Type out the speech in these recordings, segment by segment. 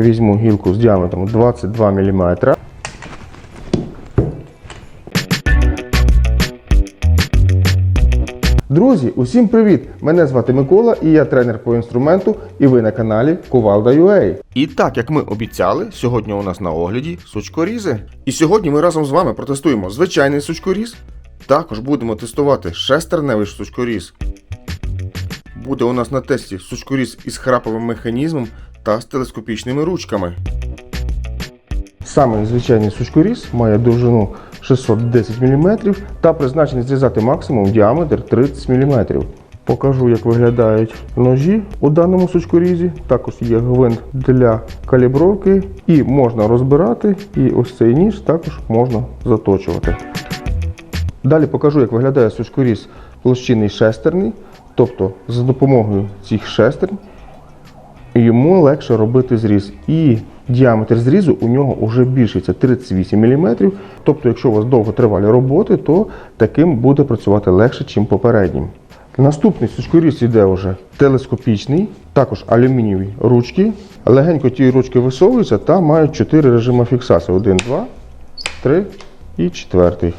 візьму гілку з діаметром 22 мм. Друзі, усім привіт! Мене звати Микола і я тренер по інструменту, і ви на каналі Кувалда.ua. І так, як ми обіцяли, сьогодні у нас на огляді сучкорізи. І сьогодні ми разом з вами протестуємо звичайний сучкоріз. Також будемо тестувати шестерневий сучкоріз. Буде у нас на тесті сучкоріз із храповим механізмом та з телескопічними ручками. Саме звичайний сучкоріз має довжину 610 мм та призначений зрізати максимум діаметр 30 мм. Покажу, як виглядають ножі у даному сучкорізі. Також є гвинт для калібровки і можна розбирати. І ось цей ніж також можна заточувати. Далі покажу, як виглядає сучкоріз площинний шестерний. Тобто за допомогою цих шестернь йому легше робити зріз. І діаметр зрізу у нього вже більший, це 38 мм. Тобто, якщо у вас довготривалі роботи, то таким буде працювати легше, ніж попереднім. Наступний сучкоріз іде вже телескопічний, також алюмінієві ручки. Легенько ті ручки висовуються та мають 4 режими фіксації: 1, 2, 3 і 4.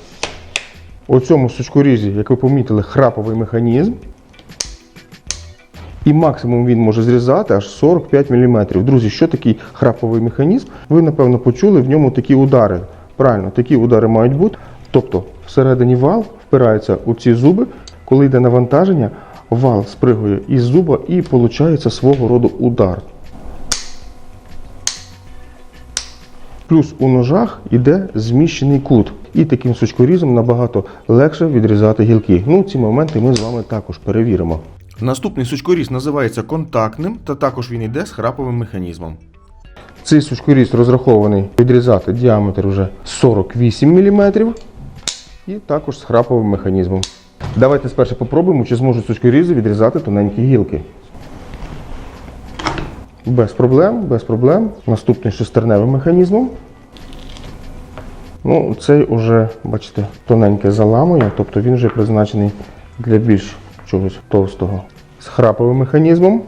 У цьому сучкорізі, як ви помітили, храповий механізм. І максимум він може зрізати аж 45 мм. Друзі, що такий храповий механізм? Ви, напевно, почули в ньому такі удари. Правильно, такі удари мають бути. Тобто, всередині вал впирається у ці зуби, коли йде навантаження, вал спригує із зуба і виходить свого роду удар. Плюс у ножах йде зміщений кут. І таким сучкорізом набагато легше відрізати гілки. Ну, ці моменти ми з вами також перевіримо. Наступний сучкоріз називається контактним, та також він йде з храповим механізмом. Цей сучкоріз розрахований відрізати діаметр вже 48 мм і також з храповим механізмом. Давайте спершу попробуємо, чи зможуть сучкорізи відрізати тоненькі гілки. Без проблем, без проблем. Наступний шестерневим механізмом. Ну, цей уже, бачите, тоненьке заламує, тобто він вже призначений для більш чогось товстого. З храповим механізмом.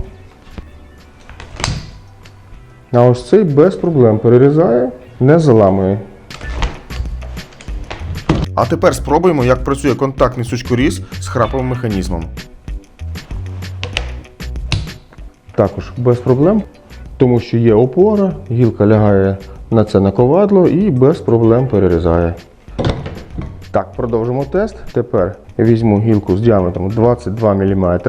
А ось цей без проблем перерізає, не заламує. А тепер спробуємо, як працює контактний сучкоріз з храповим механізмом. Також без проблем, тому що є опора, гілка лягає на це наковадло і без проблем перерізає. Так, продовжимо тест. Тепер візьму гілку з діаметром 22 мм.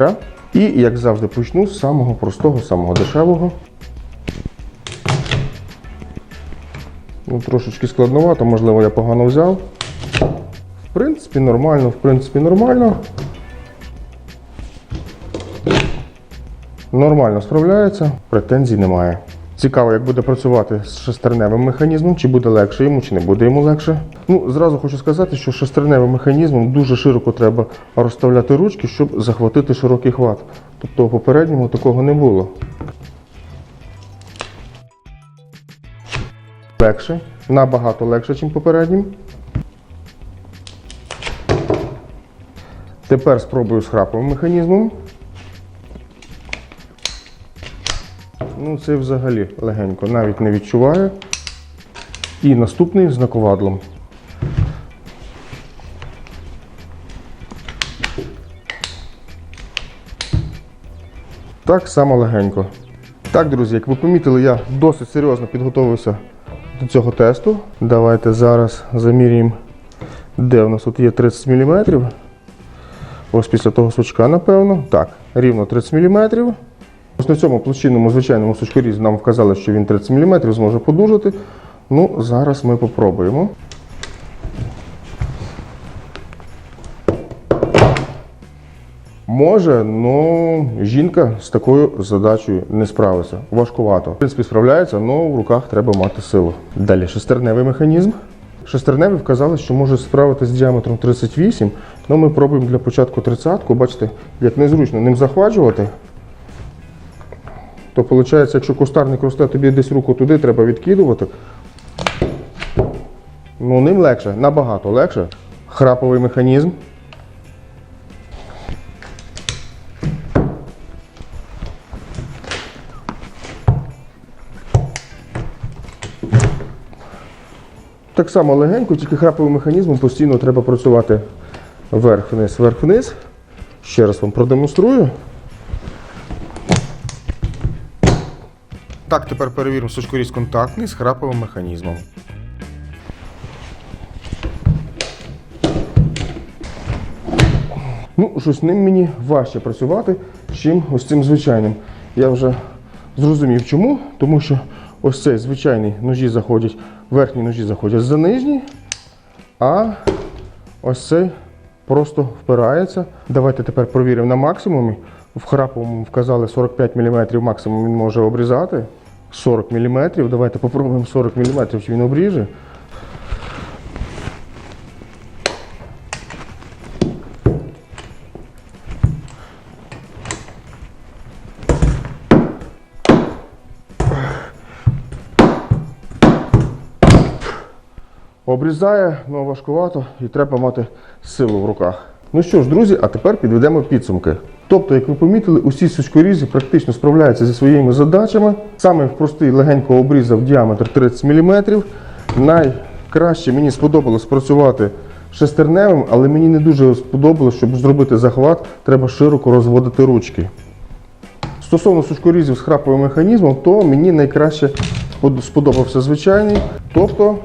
І, як завжди, почну з самого простого, самого дешевого. Ну, Трошечки складновато, можливо, я погано взяв. В принципі, нормально, в принципі, нормально. Нормально справляється, претензій немає. Цікаво, як буде працювати з шестерневим механізмом, чи буде легше йому, чи не буде йому легше. Ну, зразу хочу сказати, що шестерневим механізмом дуже широко треба розставляти ручки, щоб захватити широкий хват. Тобто у попередньому такого не було. Легше, набагато легше, ніж попереднім. Тепер спробую з храповим механізмом. Ну, це взагалі легенько, навіть не відчуваю. І наступний з наковадлом. Так само легенько. Так, друзі, як ви помітили, я досить серйозно підготувався до цього тесту. Давайте зараз заміряємо, де у нас тут є 30 мм. Ось після того сучка, напевно. Так, рівно 30 мм. Ось на цьому площинному звичайному сучкорізі нам вказали, що він 30 мм зможе подужати. Ну, зараз ми попробуємо. Може, ну жінка з такою задачею не справиться. Важкувато. В принципі, справляється, але в руках треба мати силу. Далі шестерневий механізм. Шестерневий вказали, що може справитися з діаметром 38. Ну, ми пробуємо для початку 30-ку. Бачите, як незручно ним захвачувати то виходить, якщо кустарник росте, тобі десь руку туди треба відкидувати. Ну, ним легше, набагато легше. Храповий механізм. Так само легенько, тільки храповим механізмом постійно треба працювати вверх-вниз, вверх-вниз. Ще раз вам продемонструю. Так, тепер перевіримо сучкоріз контактний з храповим механізмом. Ну, щось ним мені важче працювати, чим ось цим звичайним. Я вже зрозумів чому, тому що ось цей звичайний ножі заходять, верхні ножі заходять за нижні, а ось цей просто впирається. Давайте тепер провіримо на максимумі. В храповому вказали 45 мм максимум він може обрізати. 40 мм. Давайте попробуємо 40 мм, чи він обріже. Обрізає, ну важкувато і треба мати силу в руках. Ну що ж, друзі, а тепер підведемо підсумки. Тобто, як ви помітили, усі сучкорізи практично справляються зі своїми задачами. Саме простий легенько обрізав діаметр 30 мм. Найкраще мені сподобалось працювати шестерневим, але мені не дуже сподобалось, щоб зробити захват, треба широко розводити ручки. Стосовно сучкорізів з храповим механізмом, то мені найкраще сподобався звичайний. Тобто,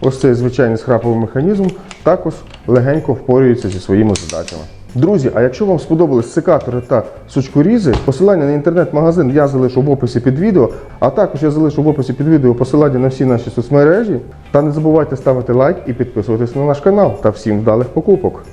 ось цей звичайний з храповим механізмом також легенько впорюється зі своїми задачами. Друзі, а якщо вам сподобались секатори та сучкорізи, посилання на інтернет-магазин я залишу в описі під відео, а також я залишу в описі під відео посилання на всі наші соцмережі. Та не забувайте ставити лайк і підписуватись на наш канал. Та всім вдалих покупок!